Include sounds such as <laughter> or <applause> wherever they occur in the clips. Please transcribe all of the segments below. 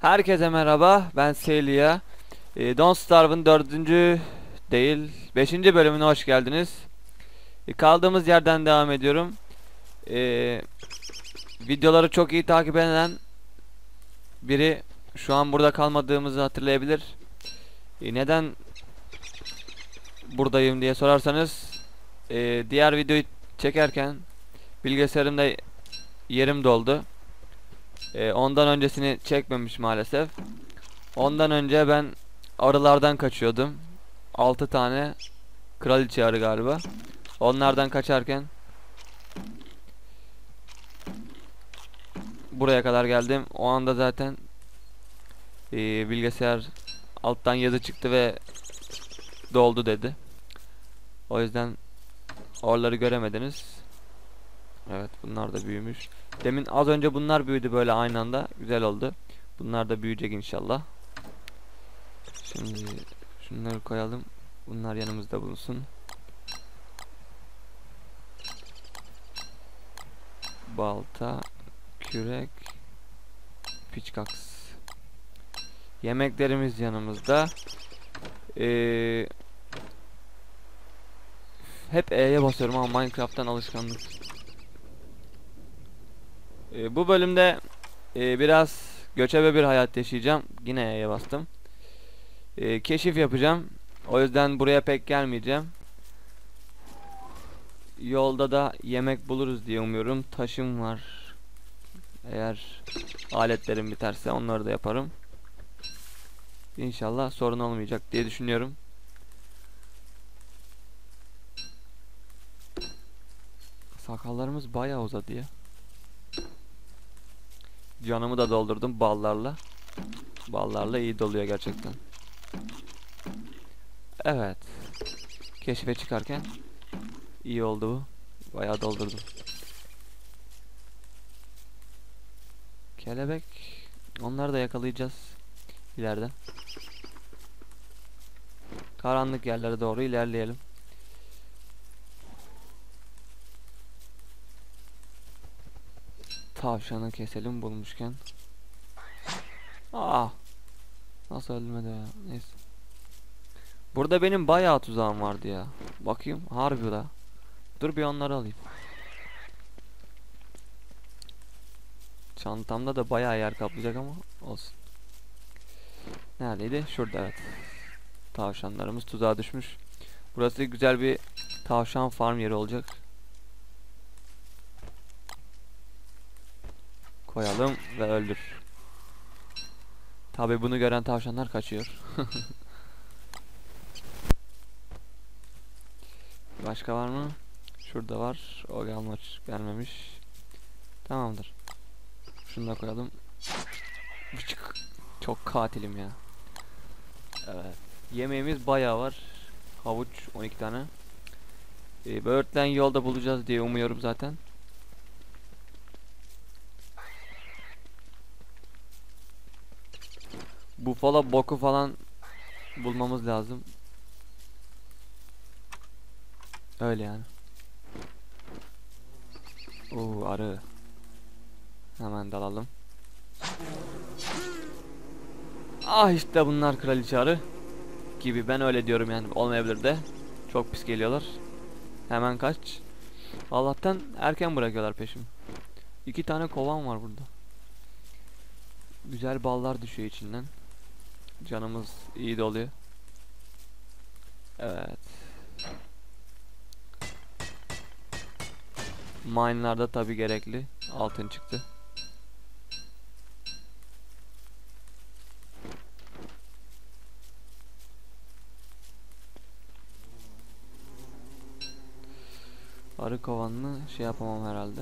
Herkese merhaba, ben Selia. E, Don't Starve'ın dördüncü değil, beşinci bölümüne hoş geldiniz. E, kaldığımız yerden devam ediyorum. E, videoları çok iyi takip eden biri şu an burada kalmadığımızı hatırlayabilir. E, neden buradayım diye sorarsanız, e, diğer videoyu çekerken bilgisayarımda yerim doldu. Ee, ondan öncesini çekmemiş maalesef. Ondan önce ben arılardan kaçıyordum. 6 tane kraliçe arı galiba. Onlardan kaçarken buraya kadar geldim. O anda zaten ee, bilgisayar alttan yazı çıktı ve doldu dedi. O yüzden oraları göremediniz. Evet bunlar da büyümüş. Demin az önce bunlar büyüdü böyle aynı anda. Güzel oldu. Bunlar da büyüyecek inşallah. Şimdi şunları koyalım. Bunlar yanımızda bulunsun. Balta, kürek, piçkaks. Yemeklerimiz yanımızda. Ee, hep E'ye basıyorum ama Minecraft'tan alışkanlık. Ee, bu bölümde e, biraz göçebe bir hayat yaşayacağım. Yine E'ye bastım. Ee, keşif yapacağım. O yüzden buraya pek gelmeyeceğim. Yolda da yemek buluruz diye umuyorum. Taşım var. Eğer aletlerim biterse onları da yaparım. İnşallah sorun olmayacak diye düşünüyorum. Sakallarımız bayağı uzadı ya. Canımı da doldurdum ballarla. Ballarla iyi doluyor gerçekten. Evet. Keşfe çıkarken iyi oldu bu. Bayağı doldurdum. Kelebek. Onları da yakalayacağız ileriden. Karanlık yerlere doğru ilerleyelim. Tavşanı keselim bulmuşken. Aa. Nasıl ölmedi ya? Neyse. Burada benim bayağı tuzağım vardı ya. Bakayım harbi da. Dur bir onları alayım. Çantamda da bayağı yer kaplayacak ama olsun. Neredeydi? Şurada evet. Tavşanlarımız tuzağa düşmüş. Burası güzel bir tavşan farm yeri olacak. Koyalım ve öldür. Tabi bunu gören tavşanlar kaçıyor. <laughs> Başka var mı? Şurada var. O gelmiş, gelmemiş. Tamamdır. Şunu da koyalım. Bıçık. Çok katilim ya. Evet. Yemeğimiz bayağı var. Havuç 12 tane. Ee, böğürtlen yolda bulacağız diye umuyorum zaten. Bufala boku falan bulmamız lazım. Öyle yani. Oo arı. Hemen dalalım. Ah işte bunlar kraliçe arı. Gibi ben öyle diyorum yani olmayabilir de. Çok pis geliyorlar. Hemen kaç. Allah'tan erken bırakıyorlar peşim. İki tane kovan var burada. Güzel ballar düşüyor içinden. Canımız iyi doluyor. Evet. Mine'larda tabi gerekli. Altın çıktı. Arı kovanını şey yapamam herhalde.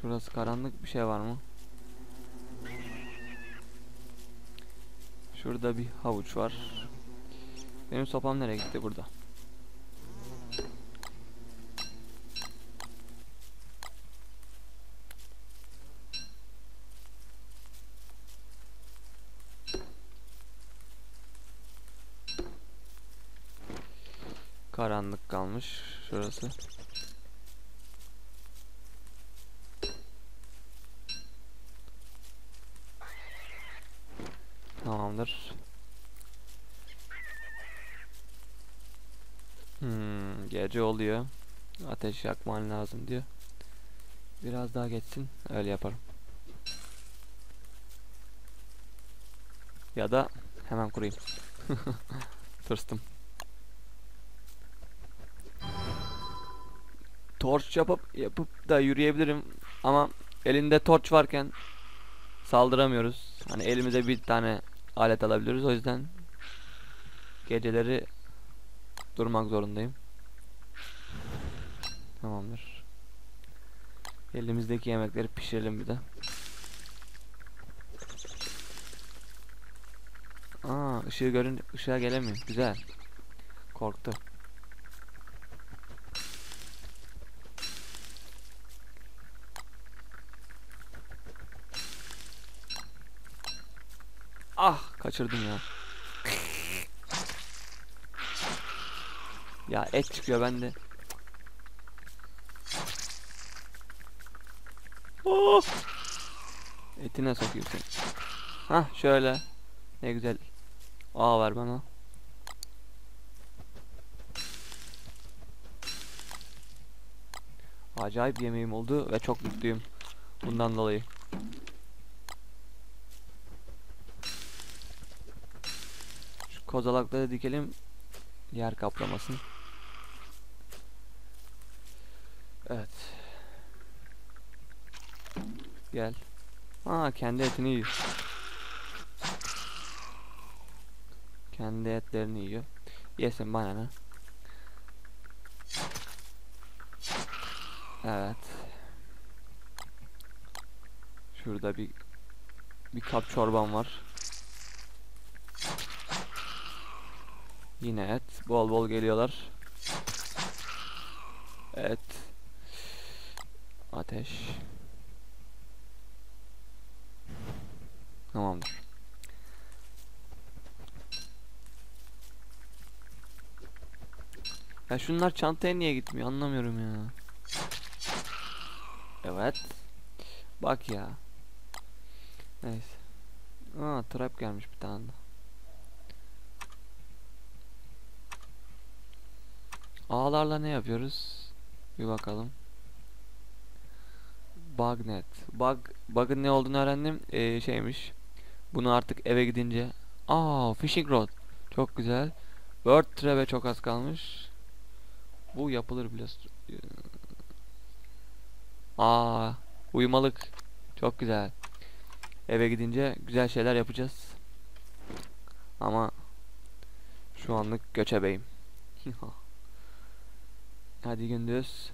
Şurası karanlık bir şey var mı? Şurada bir havuç var. Benim sopam nereye gitti burada? Karanlık kalmış şurası. Tamamdır. Hmm, gece oluyor. Ateş yakman lazım diyor. Biraz daha geçsin. Öyle yaparım. Ya da hemen kurayım. <laughs> Tırstım. Torç yapıp yapıp da yürüyebilirim ama elinde torç varken saldıramıyoruz. Hani elimize bir tane alet alabiliyoruz o yüzden geceleri durmak zorundayım. Tamamdır. Elimizdeki yemekleri pişirelim bir de. Aa, ışığı görün ışığa gelemiyor. Güzel. Korktu. Ah, kaçırdım ya. Ya et çıkıyor bende. Oh! Etine sokayım seni. Hah şöyle. Ne güzel. Aa ver bana. Acayip yemeğim oldu ve çok mutluyum. Bundan dolayı. Kozalakları dikelim. Yer kaplamasın. Evet. Gel. Aa kendi etini yiyor. Kendi etlerini yiyor. Yesin bana ne? Evet. Şurada bir bir kap çorbam var. Yine et. Bol bol geliyorlar. Et. Ateş. Tamamdır. Ya şunlar çantaya niye gitmiyor anlamıyorum ya. Evet. Bak ya. Neyse. Aa trap gelmiş bir tane de. Ağlarla ne yapıyoruz? Bir bakalım. Bugnet. Bug, bug'ın ne olduğunu öğrendim. Ee, şeymiş. Bunu artık eve gidince. Aa, fishing rod. Çok güzel. Bird trap'e çok az kalmış. Bu yapılır bile. Aa, uyumalık. Çok güzel. Eve gidince güzel şeyler yapacağız. Ama şu anlık göçebeyim. <laughs> Hadi gündüz.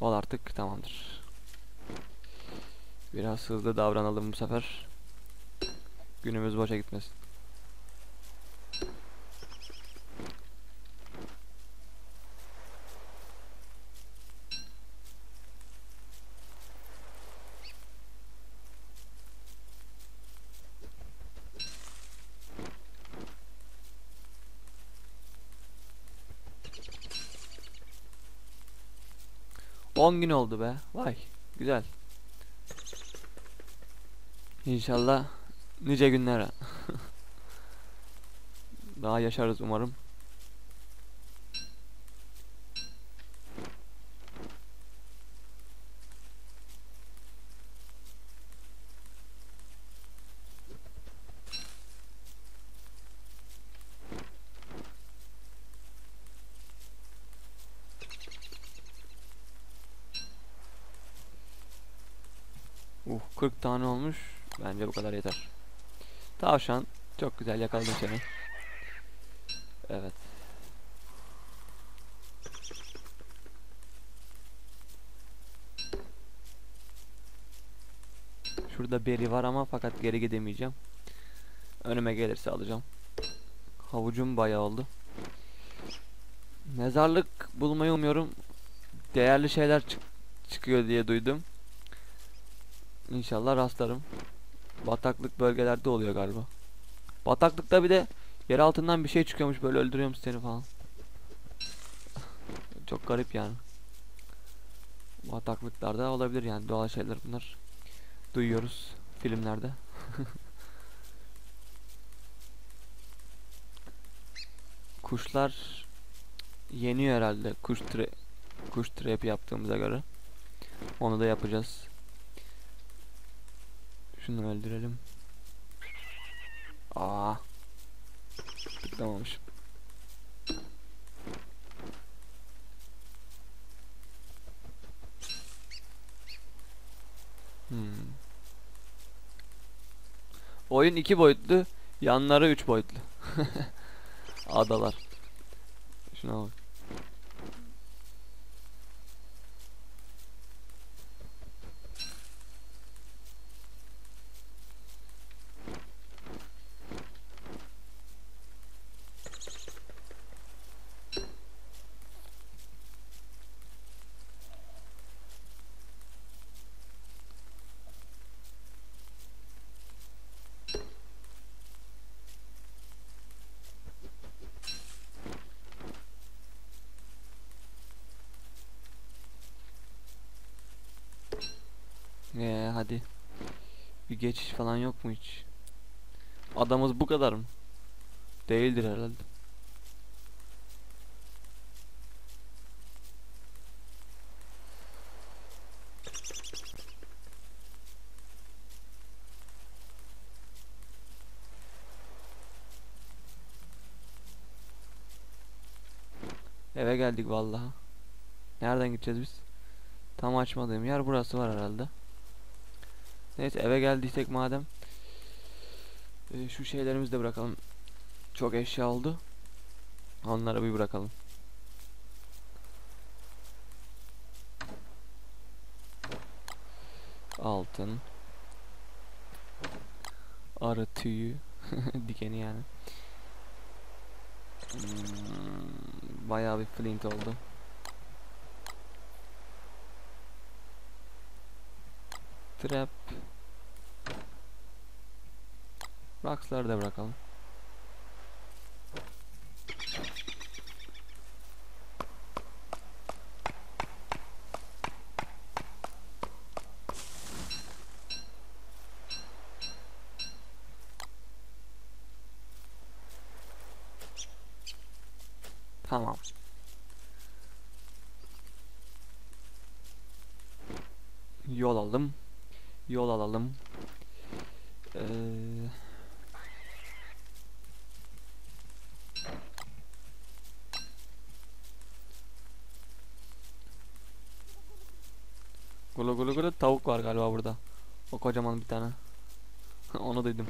Ol artık tamamdır. Biraz hızlı davranalım bu sefer. Günümüz boşa gitmesin. On gün oldu be. Vay. Güzel. İnşallah nice günlere. <laughs> Daha yaşarız umarım. Uh 40 tane olmuş. Bence bu kadar yeter. Tavşan çok güzel yakaladım seni. Evet. Şurada beri var ama fakat geri gidemeyeceğim. Önüme gelirse alacağım. Havucum bayağı oldu. Mezarlık bulmayı umuyorum. Değerli şeyler çık çıkıyor diye duydum. İnşallah rastlarım. Bataklık bölgelerde oluyor galiba. Bataklıkta bir de yer altından bir şey çıkıyormuş böyle öldürüyormuş seni falan. <laughs> Çok garip yani. Bataklıklarda olabilir yani doğal şeyler bunlar. Duyuyoruz filmlerde. <laughs> Kuşlar yeniyor herhalde. Kuş tre kuş trap yaptığımıza göre. Onu da yapacağız. Şunu öldürelim. Aa. Tıklamamışım. Hmm. Oyun iki boyutlu, yanları üç boyutlu. <laughs> Adalar. Şuna bak. Ee, hadi. Bir geçiş falan yok mu hiç? Adamız bu kadar mı? Değildir herhalde. Eve geldik vallahi. Nereden gideceğiz biz? Tam açmadığım yer burası var herhalde. Neyse eve geldiysek madem e, şu şeylerimizi de bırakalım. Çok eşya oldu. Onları bir bırakalım. Altın. Arı tüyü. <laughs> Dikeni yani. Hmm, bayağı bir flint oldu. Trap. Box'ları da bırakalım. Tamam. Yol aldım. Yol alalım. Ee, Gulu gulu gulu tavuk var galiba burada. O kocaman bir tane. <laughs> Onu duydum.